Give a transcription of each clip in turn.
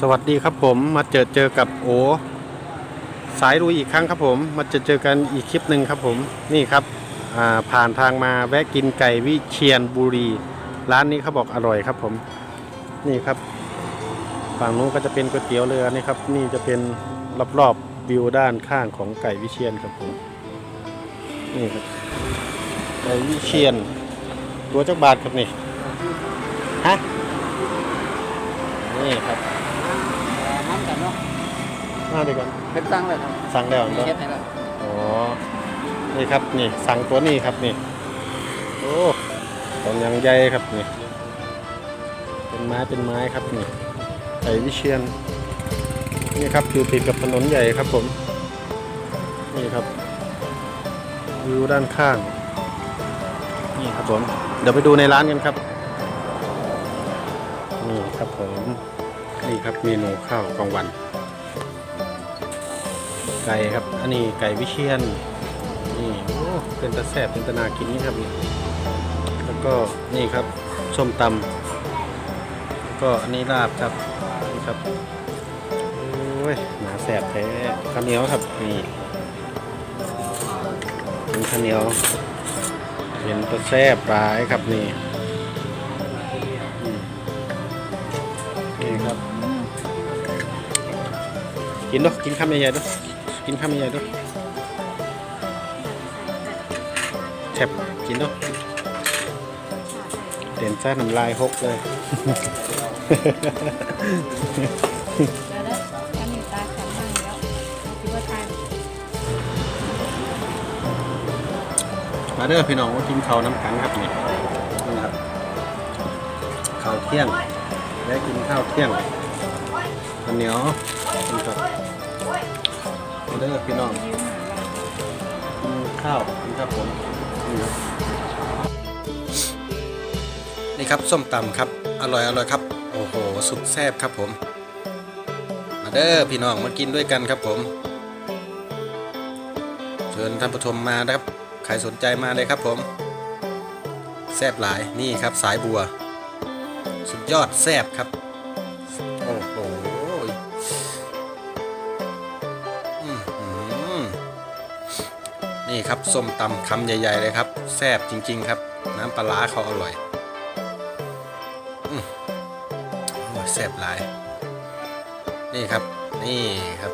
สวัสดีครับผมมาเจอเจอกับโอ สายลุยอีกครั้งครับผม มาเจอเจอกันอีกคลิปหนึ่งครับผมนี่ครับผ่านทางมาแวะกินไก่วิเชียนบุรี ร้านนี้เขาบอกอร่อยครับผม นี่ครับฝั่งนู้นก็จะเป็นก๋วยเตี๋ยวเรือนี่ครับ นี่จะเป็นรอบๆวิวด้านข้างของไก่วิเชียนครับผมนี่ครับไก่วิเชียน ตัวจักบาทครับนี่ฮะนี่ครับ เนาะมาดีกว่าเป็นตั้งเลยครับสั่งแล้วมีเนาะเช็ดให้แล้วอ๋อนี่ครับนี่สั่งตัวนี้ครับนี่โอ้ตองยังใหญ่ครับนี่เป็นไม้เป็นไม้ครับนี่ไก่วิเชียนนี่ครับอยู่ติดกับถนนใหญ่ครับผม นี่ครับวิวด้านข้าง นี่ครับผม เดี๋ยวไปดูในร้านกันครับ นี่ครับผม นี่ครับเมนูข้าวกลางวัน ไก่ครับ อันนี้ไก่วิเชียนนี่โอ้เป็นตะแสบเป็นตะนากินนี่ครับนี่แล้วก็นี่ครับส้มตำแล้วก็อันนี้ลาบครับนี่ครับโอ้ยหนาแสบแท้ข้าวเหนียวครับนี่เป็นข้าวเหนียวเป็นตะแสบปลายครับนี่ กินด้วยกินข้าวใหญ่ๆด้วยกินข้าวใหญ่ๆด้วยแฉบกินด้วยเด่นซ่าน้ำลายหกเลยมากแล้วคิดว่าทานมาเด้อพี่น้องกินข้าวน้ำกันครับนี่นี่ครับข้าวเที่ยง และกินข้าวเที่ยงข้าวเหนียว ครับมาเด้อพี่น้องข้าวนี่ครับผมนี่ครับนี่ครับส้มตำครับอร่อยอร่อยครับ โอ้โหสุดแซ่บครับผม มาเด้อพี่น้องมากินด้วยกันครับผม เชิญท่านผู้ชมมานะครับใครสนใจมาเลยครับผม แซ่บหลายนี่ครับสายบัว สุดยอดแซ่บครับ นี่ครับส้มตำคำใหญ่ ๆ เลยครับแซ่บจริง ๆ ครับ น้ำปลาร้าเขาอร่อยอืมโอ้ยแซ่บหลาย นี่ครับ นี่ครับ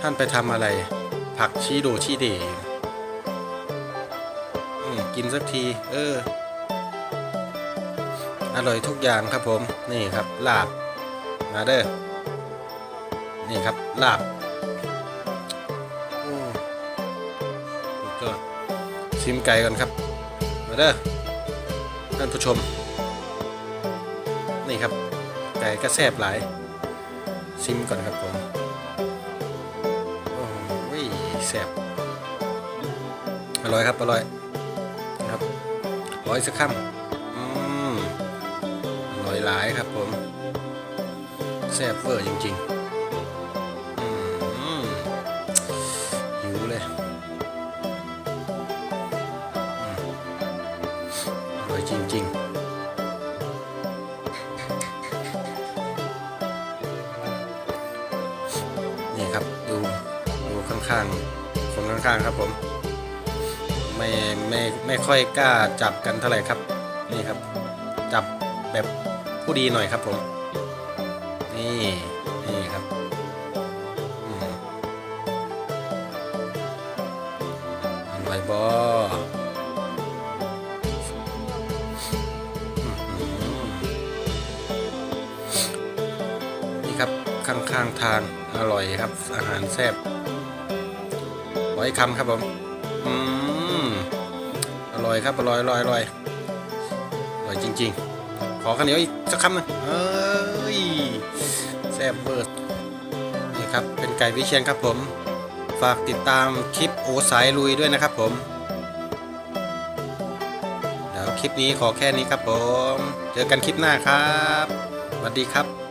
ท่านไปทำอะไร ผักชีโดชีเดอืมกินสักที เออ อร่อยทุกอย่างครับผม นี่ครับ ลาบ มาเด้อนี่ครับ ลาบ ชิมไก่ก่อนครับ มาเด้อท่านผู้ชม นี่ครับ ไก่ก็แซ่บหลาย ชิมก่อนครับผมโอ้โหแซ่บอร่อยครับอร่อยครับร้อยสักคำอืมอร่อยหลายครับผมแซ่บเวอร์จริง ๆ จริง ๆ นี่ครับดูดูข้างๆคนข้างๆครับผม ไม่ไม่ไม่ค่อยกล้าจับกันเท่าไหร่ครับ นี่ครับ จับแบบผู้ดีหน่อยครับผม นี่นี่ครับอืมอร่อยบอ ข้างๆทางอร่อยครับ อาหารแซ่บร้อยคำครับผมอืมอร่อยครับอร่อยอร่อยอร่อยอร่อยจริง ๆ ขอข้าวเหนียวอีกสักคำหนึงเอ้ยแซ่บเบิร์ดนี่ครับเป็นไก่วิเชียนครับผม ฝากติดตามคลิปโอสายลุยด้วยนะครับผมเดี๋ยวคลิปนี้ขอแค่นี้ครับผม เจอกันคลิปหน้าครับสวัสดีครับ